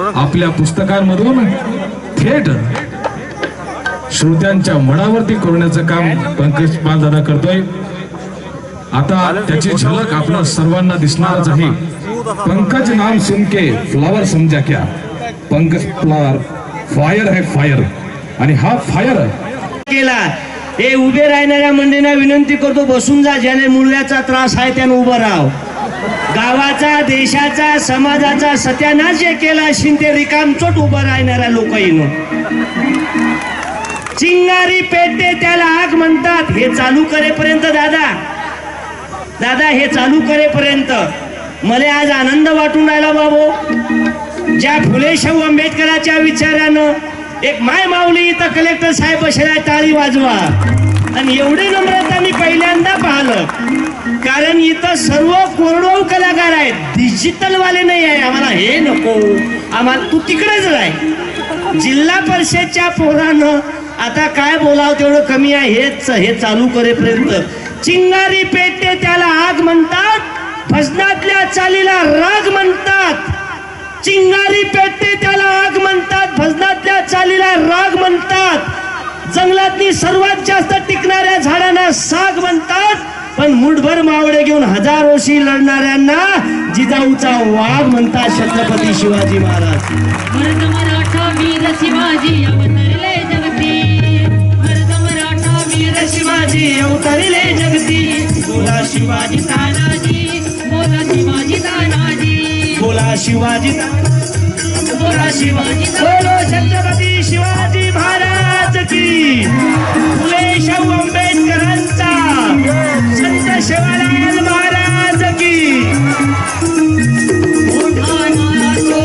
आपल्या पुस्तकांमधून थेट श्रोत्यांच्या मनावरती करण्याचं काम पंकज दादा करतोय. आता त्याची झलक आपल्या सर्वांना दिसणारच आहे पंकज नाम सुनके फ्लावर समजा क्या. पंकज फ्लावर फायर है फायर आणि हा फायर केला. हे उभे राहणाऱ्या मंडळींना विनंती करतो बसून जा ज्याने मुळव्याचा त्रास आहे त्यानं उभं राहाव. गावाचा देशाचा समाजाचा सत्यानाश जे केला शिंदे रिकामचोट उभं राहणाऱ्या लोकांनो चिंगारी पेटते त्याला आग म्हणतात. हे चालू करेपर्यंत दादा. दादा हे चालू करेपर्यंत. मला आज आनंद वाटून राहिला बाबू. ज्या फुले शाहू आंबेडकरांच्या विचारानं एक माय माऊली इथं कलेक्टर साहेब बसलाय टाळी वाजवा. आणि एवढी नम्रता मी पहिल्यांदा पाहिलं. कारण इथं सर्व कोरडो कलाकार आहेत. डिजिटल वाले नाही आहे. आम्हाला हे नको. आम्हाला तू तिकडेच राह. जिल्हा परिषदच्या पोरानं आता काय बोलावं तेवढं कमी आहे. हेच हे चालू करेपर्यंत. चिंगारी पेटते त्याला आग म्हणतात. भजनातल्या चालीला राग म्हणतात. चिंगारी पेटते त्याला आग म्हणतात. भजनातल्या चालीला राग म्हणतात. जंगलातली सर्वात जास्त टिकणाऱ्या झाडांना साग म्हणतात. पण मुठभर मावळे घेऊन हजारोशी लढणाऱ्यांना जिजाऊचा वाघ म्हणतात छत्रपती शिवाजी महाराज. शिवाजी अवतरले जगती. बोला शिवाजी तानाजी बोला शिवाजी तानाजी. बोला शिवाजी बोला शिवाजी बोलो छत्रपती शिवाजी महाराज की. फुले शाहू आंबेडकरांचा संत शिवालाल महाराज की मोठा तो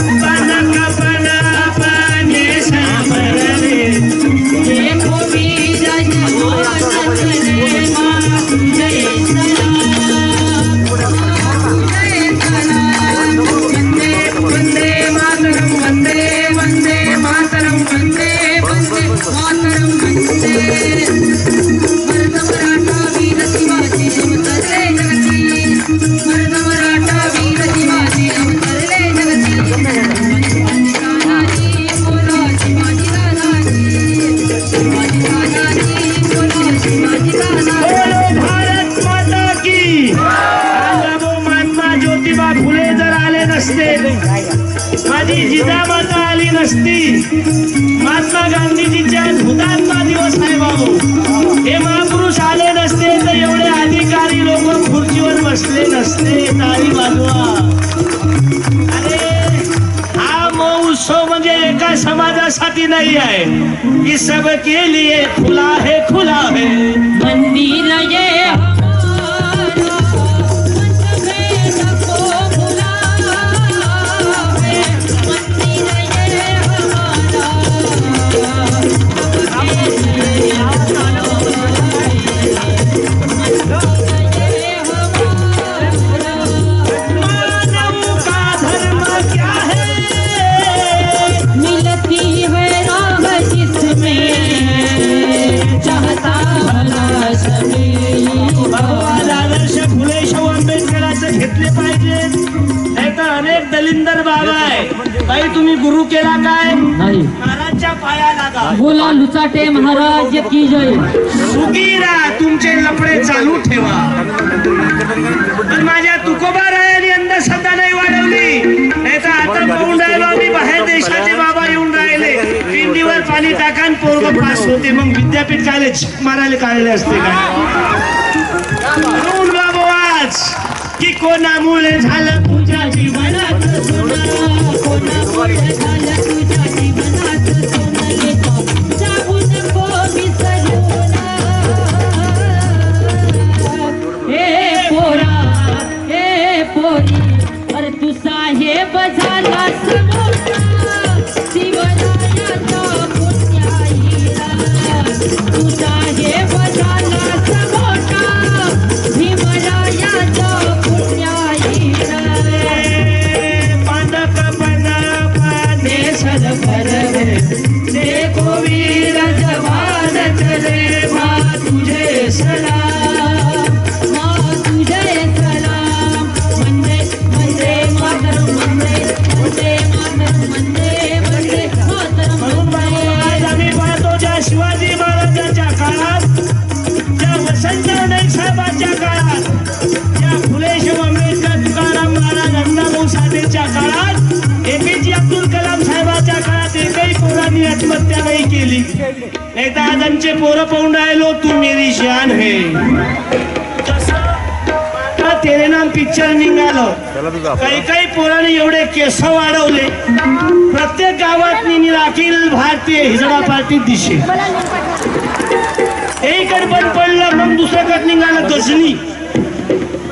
पनक नसते. माझी जिजामाता आली नसती. महात्मा गांधीजीच्या हुतात्मा दिवस आहे बाबू. हे महापुरुष आले नसते तर एवढे अधिकारी लोक खुर्चीवर बसले नसते टाळी बाजवा. अरे हा म्हणजे एका समाजासाठी नाही आहे. की सबके लिए खुला है खुला है मंदिर ये की जय सुगीरा तुमचे लफडे चालू ठेवा पण माझ्या तुकोबा रायाने अंधश्रद्धा नाही वाढवली नाही तर आता पाहून राहिलो आम्ही बाहेर देशाचे बाबा येऊन राहिले पिंडीवर पाणी टाकान पोरग पास होते मग विद्यापीठ कायले मारायला काढले असते काय म्हणून बाबा आज की कोणामुळे झालं तुझ्या जीवनात आमचे पोरं पाहून राहिलो तू मेरी शान है तेरे नाम पिक्चर निघालं. काही काही पोराने एवढे केस वाढवले. प्रत्येक गावात नेहमी अखिल भारतीय हिजडा पार्टी दिसे हे इकडे बंद पडलं मग दुसऱ्याकडे निघालं गजनी.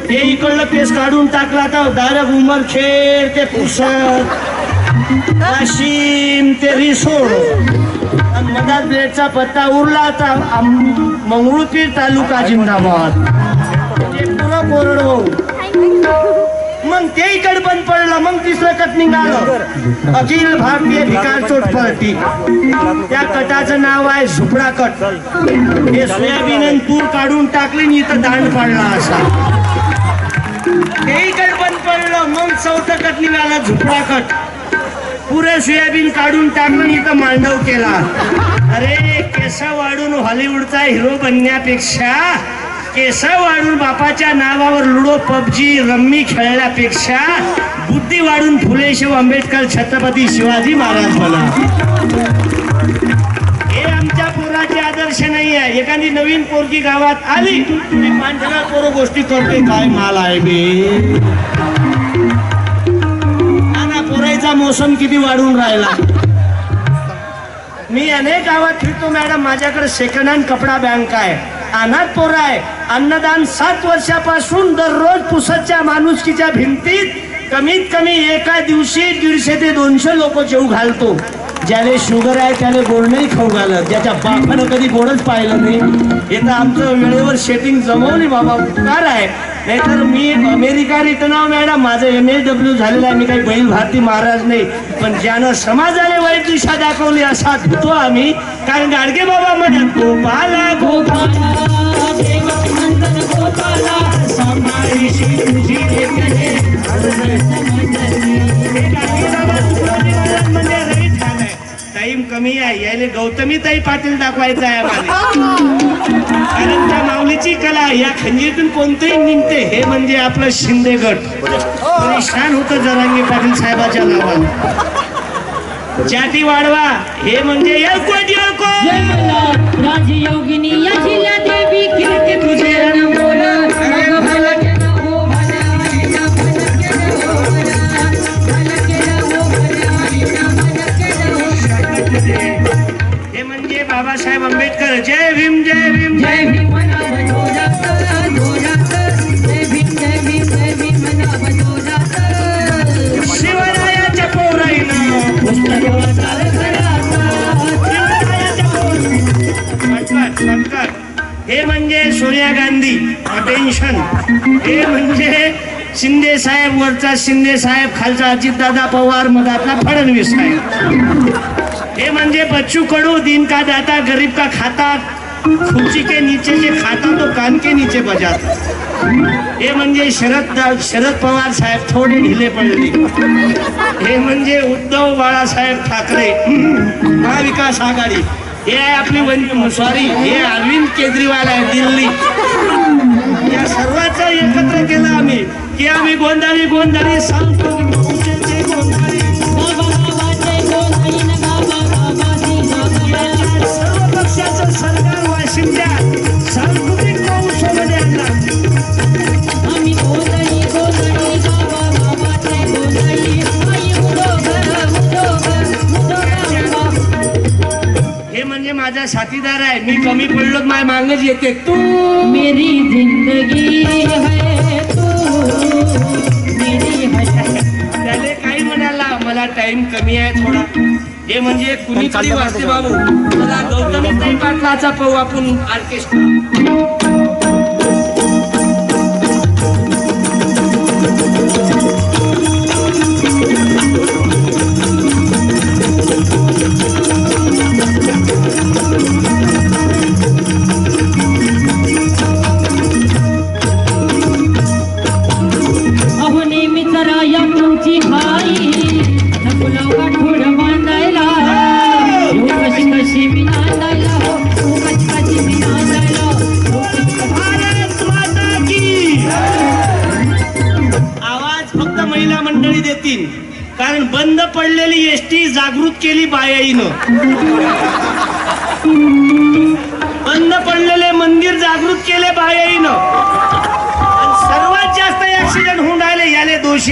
ते इकडलं केस काढून टाकला तर डायरेक्ट उमरखेड ते पुसद वाशिम ते रिसोड. आणि मधात ब्लेडचा पत्ता उरला तर मंगळूरपीर तालुका जिंदाबाद. ते पुरं कोरडो मग ते इकड बंद पडलं मग तिसरं कट निघालं. अखिल भारतीय भिकार चोट पार्टी. त्या कटाचं नाव आहे झुपडा कट. हे सोयाबीन आणि तूर काढून टाकली आणि इथं दांड पाडला असा. ते इकड बंद पडलं मग चौथं कट निघाला झुपडा कट. पुरे सोयाबीन काढून टाकलं इथं मांडव केला. अरे केस वाढून हॉलिवूडचा हिरो बनण्यापेक्षा केस वाढून बापाच्या नावावर लुडो पबजी रम्मी खेळण्यापेक्षा बुद्धी वाढून फुले आंबेडकर छत्रपती शिवाजी महाराज बना हे आमच्या पोराचे आदर्श नाही आहे एखादी नवीन पोरगी गावात आली की माणसाला पोरं गोष्टी करते. काय माल आहे बे? पावसाचा मोसम किती वाढून राहिला? मी अनेक गावात फिरतो मॅडम. माझ्याकडे सेकंड हँड कपडा बँक आहे. अनाथ पोरं आहे. अन्नदान सात वर्षापासून दररोज पुसतच्या माणुसकीच्या भिंतीत कमीत कमी एका दिवशी दीडशे ते दोनशे लोक जेव घालतो. ज्याने शुगर आहे त्याने गोड नाही खाऊ घालत. ज्याच्या बापानं कधी गोडच पाहिलं नाही. हे तर आमचं वेळेवर शेटिंग जमवली बाबा. उपकार आहे. नाहीतर मी अमेरिका रिटर्न आहो मॅडम माझं एम एस डब्ल्यू झालेलं आहे. मी काही बैल भारती महाराज नाही. पण ज्यानं समाजाने वाईट दिशा दाखवली असा होतो आम्ही. कारण गाडगे बाबा म्हणत गोपाला गोपाला टाईम कमी आहे यायले गौतमी ताई पाटील दाखवायचं आहे कारण त्या माऊलीची कला या खंजीतून कोणतंही निघते हे म्हणजे आपलं शिंदे गट. परेशान होतं जरांगी पाटील साहेबाच्या नावानं. जाती वाढवा हे म्हणजे बाबासाहेब आंबेडकर. जय भीम जय भीम. जय भीम शिवरायाच्या पोराईनं. हे म्हणजे सोनिया गांधी. अटेन्शन हे म्हणजे शिंदे साहेब वरचा शिंदे साहेब खालचा अजितदादा पवार मधातला फडणवीस साहेब. हे म्हणजे बच्चू कडू दिन का दाता गरीब का खाता. खुर्ची के नीचे जे खाता तो कान के नीचे बजाता. हे म्हणजे शरद शरद पवार साहेब थोडे ढिले पडले. हे म्हणजे उद्धव बाळासाहेब ठाकरे महाविकास आघाडी. हे आहे आपली सॉरी हे अरविंद केजरीवाल आहे दिल्ली. या सर्वांचं एकत्र केलं आम्ही की आम्ही गोंधळी गोंधळी सांगतो माझा साथीदार आहे. मी कमी पडलो माझ्या मागच येते. तू मेरी जिंदगी है तू मेरी काही म्हणाला मला टाइम कमी आहे थोडा. हे म्हणजे कुणी कधी वाटते बाबू. मला गौतमी पाटलाचा पाहू आपण ऑर्केस्ट्रा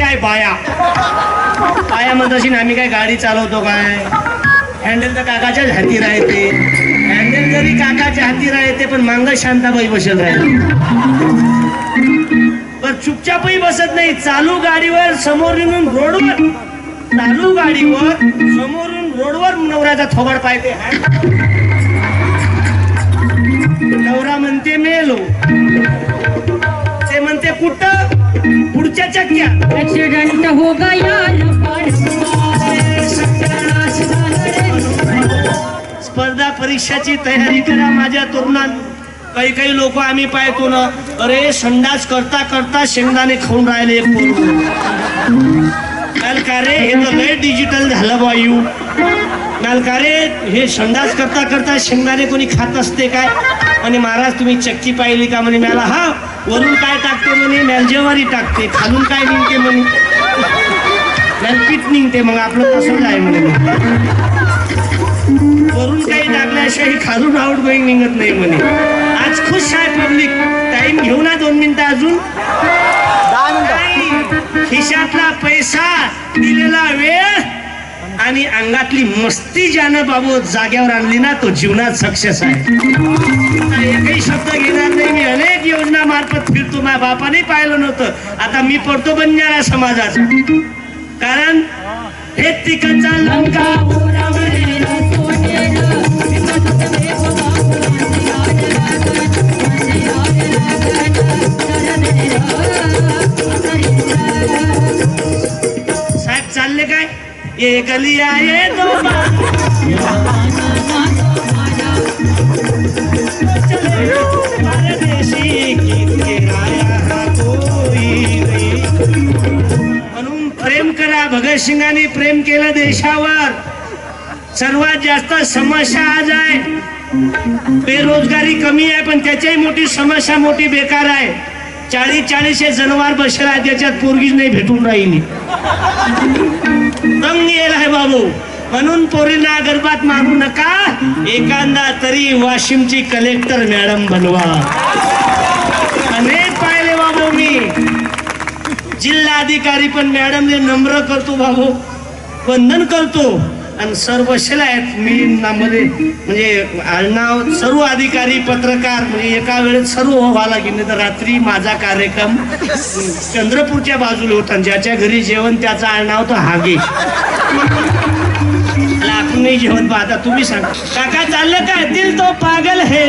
आहे बाया बाया म्हणत असेल आम्ही काय गाडी चालवतो काय? हँडल तर काकाच्याच हाती राहते. हँडल जरी काकाच्या हाती राहते पण मांग शांताबाई बसत राहते. पण चुपचापही बसत नाही. चालू गाडीवर समोर येऊन रोडवर. चालू गाडीवर समोरून रोडवर नवऱ्याचा थोबड पाहिजे नवरा म्हणते मेलो. ते म्हणते कुठं? पुढच्या चक्क्या. ऍक्सिडेंट हो गया स्पर्धा परीक्षाची तयारी करा माझ्या तरुणां. काही काही लोक आम्ही पाहतो ना अरे संडास करता करता शेंगदाणे खाऊन राहिले एक पोरगं. काल का रे हे तर लय डिजिटल झालं वायू काल का रे हे संडास करता करता शेंगदाणे कोणी खात असते काय? म्हणे महाराज तुम्ही चक्की पाहिली का? म्हणे मला हा वरून काय टाकते म्हणे? मॅल ज्वारी टाकते खालून काय निघते म्हणे? मॅल पीठ निघते मग आपलं तसंच आहे म्हणे? वरून काही टाकल्याशिवाय ही खालून आउट गोईंग निघत नाही म्हणे. आज खुश आहे पब्लिक टाइम घेऊ ना दोन मिनिटं अजून. खिशातला पैसा दिलेला वेळ आणि अंगातली मस्ती ज्यानं बाबू जाग्यावर आणली ना तो जीवनात सक्सेस आहे. एकही शब्द घेणार नाही. मी अनेक योजना मार्फत फिरतो. माझ्या बापाने पाहिलं नव्हतं. आता मी पडतो बंजारा समाजाचा. कारण हे तिकडचा लंका ये गलिया ये दो म्हणून प्रेम करा भगतसिंगांनी प्रेम केलं देशावर. सर्वात जास्त समस्या आज आहे. बेरोजगारी कमी आहे पण त्याच्याही मोठी समस्या मोठी बेकार आहे. चाळीस चाळीस हे जनावर बसला आहे त्याच्यात पोरगीच नाही भेटून राहिली. आहे बाबू. म्हणून पोरींना गर्भात मागू नका. एखादा तरी वाशिमची कलेक्टर मॅडम बनवा. अनेक पाहिले बाबू मी. जिल्हाधिकारी पण मॅडमने नम्र करतो बाबू. वंदन करतो. आणि सर्व आहेत मी मध्ये म्हणजे आडनाव सर्व अधिकारी पत्रकार म्हणजे एका वेळेत सर्व व्हावं लागेल नाही तर रात्री माझा कार्यक्रम चंद्रपूरच्या बाजूला होता आणि ज्याच्या घरी जेवण त्याचं आडनाव तर हागे आपण नाही जेवण पाहता तुम्ही सांग. काका चाललं काय दिल तो पागल हे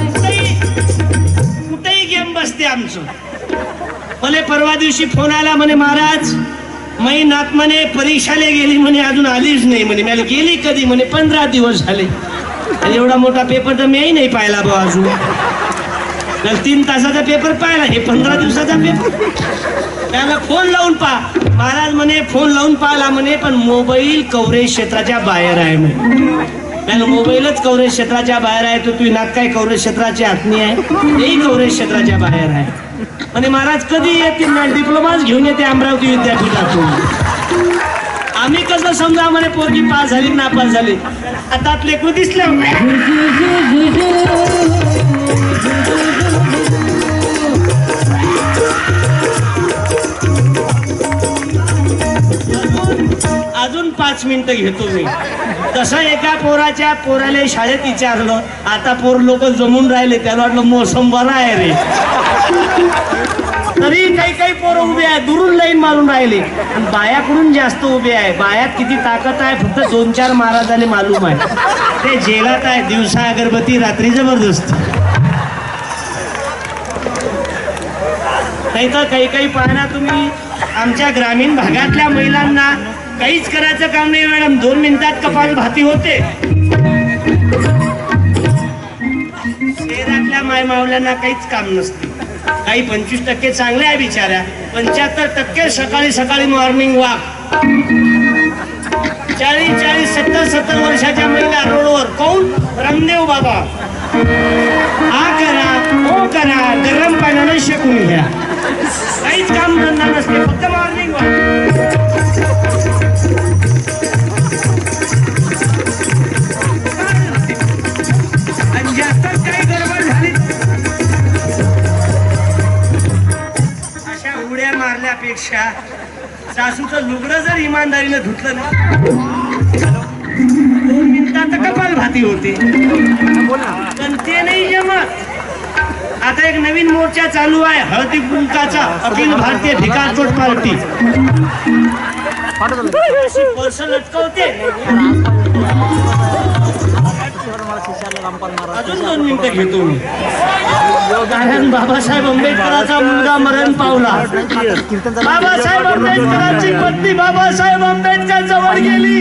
कुठेही कुठेही गेम बसते आमचं. मला परवा दिवशी फोन आला म्हणे महाराज मै नात म्हणे परीक्षाला गेली म्हणे अजून आलीच नाही म्हणे. मला गेली कधी म्हणे पंधरा दिवस झाले. एवढा मोठा पेपर तर मीही नाही पाहिला बा अजून. तर तीन तासाचा पेपर पाहिला हे पंधरा दिवसाचा पेपर त्याला फोन लावून पहा. महाराज म्हणे फोन लावून पाहिला म्हणे पण मोबाईल कव्हरेज क्षेत्राच्या बाहेर आहे म्हणे. त्याला मोबाईलच कव्हरेज क्षेत्राच्या बाहेर आहे तर तू नात काय कव्हरेज क्षेत्राची आत्मी आहे? तेही कव्हरेज क्षेत्राच्या बाहेर आहे. आणि महाराज कधी येतील ना? डिप्लोमाच घेऊन येते अमरावती विद्यापीठातून. आम्ही कसं समजा म्हणे पोरगी पास झाली नापास झाली आता आपले लेकरू दिसलं. अजून पाच मिनिटं घेतो मी. तसं एका पोराच्या पोराला शाळेत विचारलं आता पोर लोक जमून राहिले त्याला वाटलं मोसम बरा आहे रे. तरी काही काही पोरं उभे आहे दुरून लाईन मारून राहिले. आणि बायाकडून जास्त उभे आहे बायात किती ताकद आहे फक्त दोन चार महाराजाने मालूम आहे. ते जेलात आहे दिवसा अगरबत्ती रात्री जबरदस्त. नाही तर काही काही पाहना तुम्ही आमच्या ग्रामीण भागातल्या महिलांना काहीच करायचं काम नाही मॅडम. दोन मिनिटात कपाल भाती होते. शहरातल्या माय मावल्यांना काहीच काम नसते. काही पंचवीस टक्के चांगले आहे बिचाऱ्या. पंच्याहत्तर टक्के सकाळी सकाळी मॉर्निंग वॉक चाळीस चाळीस सत्तर सत्तर वर्षाच्या महिला रोडवर. कोण? रामदेव बाबा. हा करा हो करा. गरम पाण्याने शेकून घ्या. काहीच काम धंदा नसते फक्त मॉर्निंग वॉक सासूचं लुगडं जर इमानदारीनं धुतलं ना दोन मिनिटात कपाल भाती होते. पण ते नाही जमत आता एक नवीन मोर्चा चालू आहे हळदी कुंकाचा अखिल भारतीय भिकारचोट पार्टी. अशी पर्स लटकवते. अजून दोन मिनिटं घेतो मी कारण बाबासाहेब आंबेडकरांचा मुलगा मरण पावला. बाबासाहेब आंबेडकरांची पत्नी बाबासाहेब आंबेडकर जवळ गेली.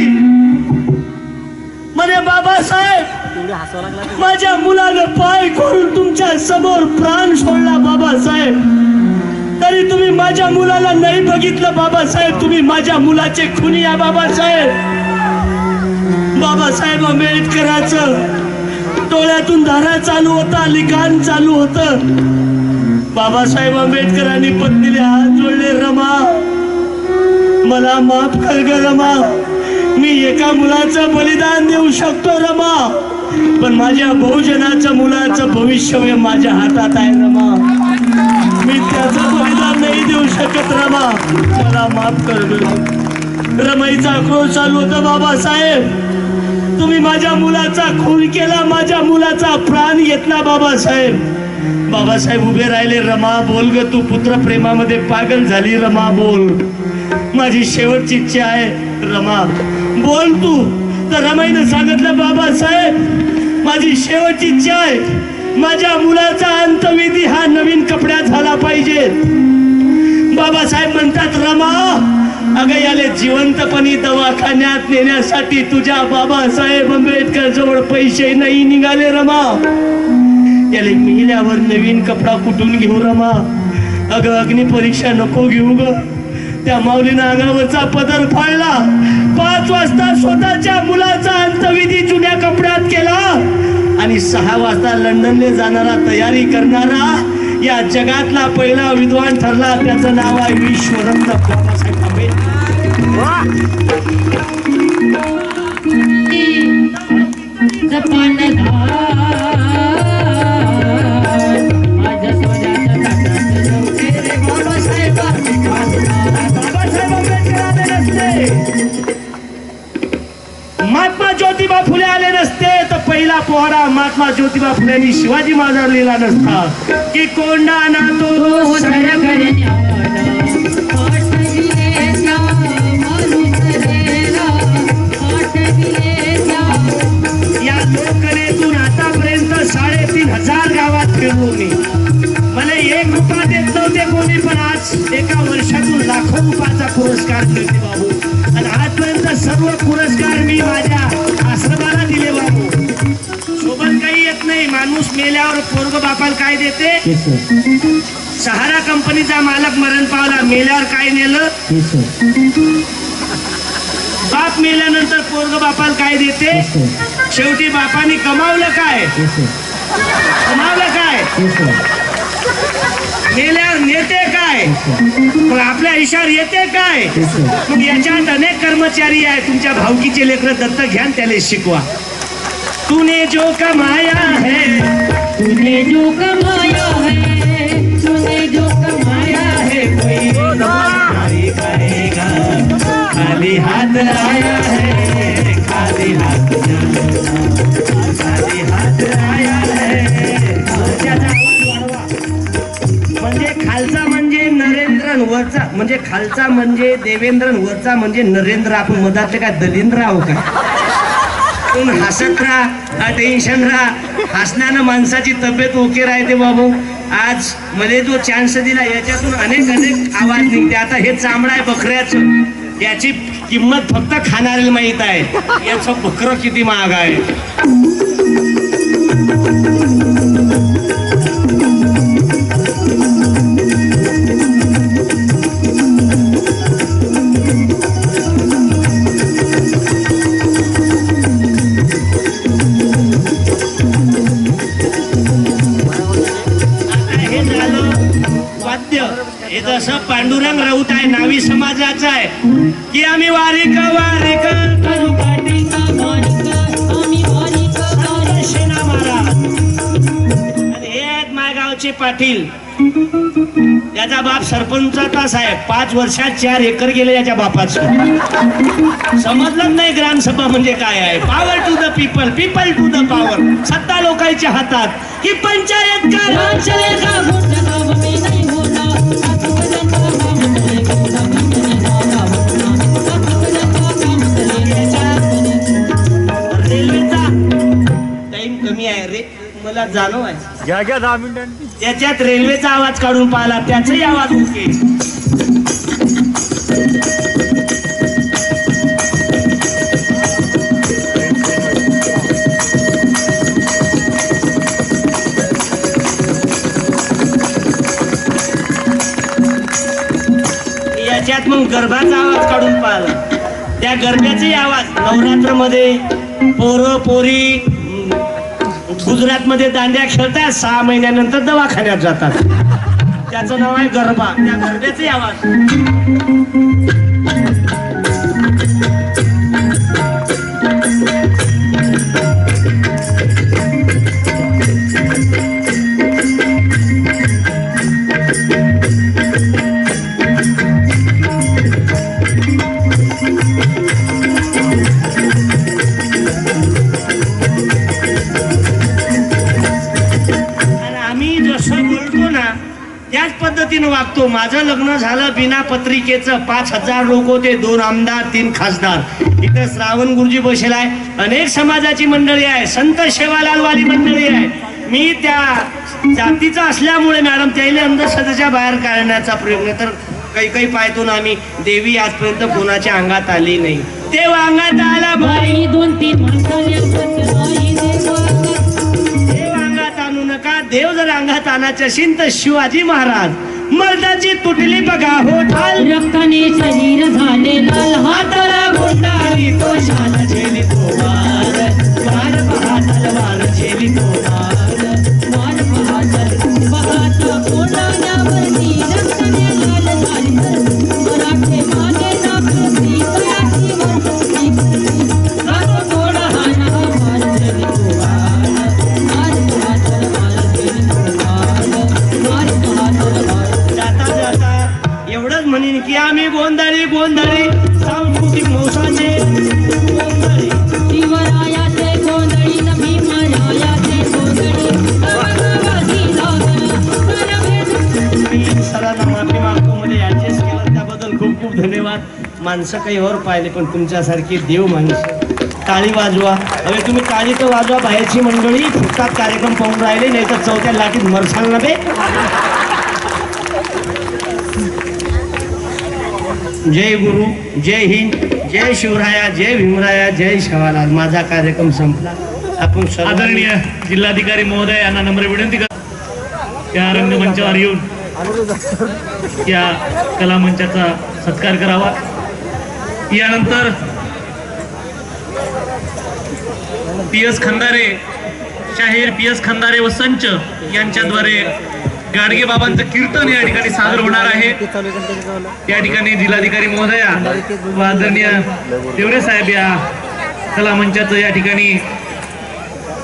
म्हणे बाबासाहेब माझ्या मुलानं पाय करून तुमच्यासमोर प्राण सोडला बाबासाहेब. तरी तुम्ही माझ्या मुलाला नाही बघितलं बाबासाहेब. तुम्ही माझ्या मुलाचे खुनी या बाबासाहेब. बाबासाहेब आंबेडकरांचं डोळ्यातून धारा चालू होता लिखाण चालू होत. बाबासाहेब आंबेडकरांनी पत्नीले हात जोडले रमा मला माफ कर ग रमा. मी एका मुलाचं बलिदान देऊ शकतो रमा. पण माझ्या बहुजनाचं मुलाचं भविष्य माझ्या हातात आहे रमा. मी त्याचं बलिदान नाही देऊ शकत रमा. मला माफ कर रमाईचा आक्रोश चालू होता बाबासाहेब. तुम्ही माझ्या मुलाचा खून केला माझ्या मुलाचा प्राण घेतला बाबासाहेब. बाबासाहेब उभे राहिले रमा बोल ग तू पुत्र प्रेमामध्ये पागल झाली रमा बोल. माझी शेवटची इच्छा आहे रमा. बोल तू. तर रमाईनं सांगितलं बाबासाहेब माझी शेवटची इच्छा आहे माझ्या मुलाचा अंतविधी हा नवीन कपड्यात झाला पाहिजे. बाबासाहेब म्हणतात रमा अगं याले जिवंतपणी दवाखान्यात नेण्यासाठी तुझ्या बाबासाहेब आंबेडकर जवळ पैसे नाही निघाले रमा. याले मिळाल्यावर नवीन कपडा कुठून घेऊ रमा? अगं अग्निपरीक्षा नको घेऊ ग. त्या माऊलीनं अंगावरचा पदर फाळला पाच वाजता स्वतःच्या मुलाचा अंतविधी जुन्या कपड्यात केला. आणि सहा वाजता लंडनले जाणारा तयारी करणारा या जगातला पहिला विद्वान ठरला. त्याचं नाव आहे विश्वरत्न बाबासाहेब आंबेडकर. जपान माझ्या पोहरा महात्मा ज्योतिबा फुलेंनी शिवाजी महाराज लिहिला नसता. की कोंडा ना तो हो, हो, हो, सहारा कंपनीचा मालक मरण पावला मेल्यावर काय नेलं? बाप मेल्यानंतर पोरग बापाला काय देते? शेवटी बापाने कमावलं काय? कमावलं काय? मेल्यावर नेते काय? मग आपल्या आयुष्यावर येते काय? मग याच्यात अनेक कर्मचारी आहे तुमच्या भावकीचे लेकर दत्त घ्या आणि त्याला शिकवा. तूने जो कमाया है तूने जो कमाया खाली हात आया है खाली हात खाली हात आया है म्हणजे खालचा म्हणजे नरेंद्रन वरचा म्हणजे खालचा म्हणजे देवेंद्रन वरचा म्हणजे नरेंद्र. आपण मधातले काय दलिंद्र आहो का हसत राहा टेन्शन राहा हसण्यानं माणसाची तब्येत ओके राहते बाबू. आज मध्ये जो चान्स दिला याच्यातून अनेक अनेक आवाज निघते. आता हे चामडा आहे बकऱ्याचं. याची किंमत फक्त खाणाऱ्याला माहीत आहे. याचं बकरं किती महाग आहे. हे जसं पांडुरंग राऊत आहे नावी समाजाचा आहे की आम्ही वारिक वारिक हे आहेत मायगावचे पाटील. त्याचा बाप सरपंचाचाच आहे पाच वर्षात चार एकर गेले याच्या बापाचं. समजलं नाही ग्रामसभा म्हणजे काय आहे. Power to the people people to the power सत्ता लोकांच्या हातात. की पंचायत का कमी आहे रे. मला जाणव आहे घ्या घ्या दहा मिनिटांनी. त्याच्यात रेल्वेचा आवाज काढून पाहिला त्याचाही आवाज ओके. याच्यात मग गरबाचा आवाज काढून पाहिला त्या गरब्याचाही आवाज. नवरात्रमध्ये पोरं पोरी गुजरातमध्ये दांड्या खेळतात सहा महिन्यानंतर दवाखान्यात जातात. त्याचं नाव आहे गरबा. त्या गरब्याचे आवाज. पद्धतीनं वागतो. माझं लग्न झालं बिना पत्रिकेचं. पाच हजार लोक होते दोन आमदार तीन खासदार. इथं श्रावण गुरुजी बसेल आहे अनेक समाजाची मंडळी आहे. संत शेवालालवाली मंडळी आहे. मी त्या जातीचा असल्यामुळे मॅडम त्याला अंधश्रद्धेच्या बाहेर काढण्याचा प्रयत्न. तर काही काही पाहतो ना आम्ही देवी आजपर्यंत कोणाच्या अंगात आली नाही. तेव्हा अंगात आला बाई दोन तीन अंगात आणू नका. देव जर अंगात आणायचे असेल तर शिवाजी महाराज. मर्दाची तुटली बघा हो ढाल रक्ताने शरीर झाले लाल. हाताला गुंडाळी तो शाल झेली तो वार वार पहा तलवार झेली तो वार वार बहादर बहादर कोणावरती रक्ताने लाल माणसं काही और पाहिले पण तुमच्यासारखी देव माणसं. टाळी वाजवा. अरे तुम्ही टाळी तर वाजवा. बाहेरची मंडळी फुटतात कार्यक्रम पाहून राहिले नाही तर चौथ्या लाटीत मरसाल नव्हे जय गुरु जय हिंद जय शिवराया जय भीमराया जय शवालाल माझा कार्यक्रम संपला. आपण आदरणीय जिल्हाधिकारी महोदय यांना नम्र विनंती कर या रंगमंचावर येऊन या कलामंचाचा सत्कार करावा. यानंतर पी एस खंदारे शाहीर पी एस खंदारे व संच यांच्याद्वारे गाडगे बाबांचं कीर्तन या ठिकाणी सादर होणार आहे. या ठिकाणी जिल्हाधिकारी महोदया व आदरणीय देवरे साहेब या कलामंचाचं या ठिकाणी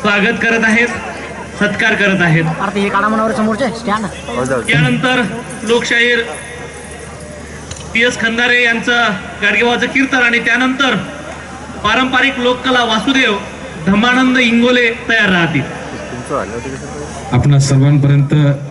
स्वागत करत आहेत सत्कार करत आहेत. यानंतर लोकशाहीर पी एस खंदारे यांचं गाडगेबाचं कीर्तन आणि त्यानंतर पारंपरिक लोककला वासुदेव धमानंद इंगोले तयार राहतील. आपणा सर्वांपर्यंत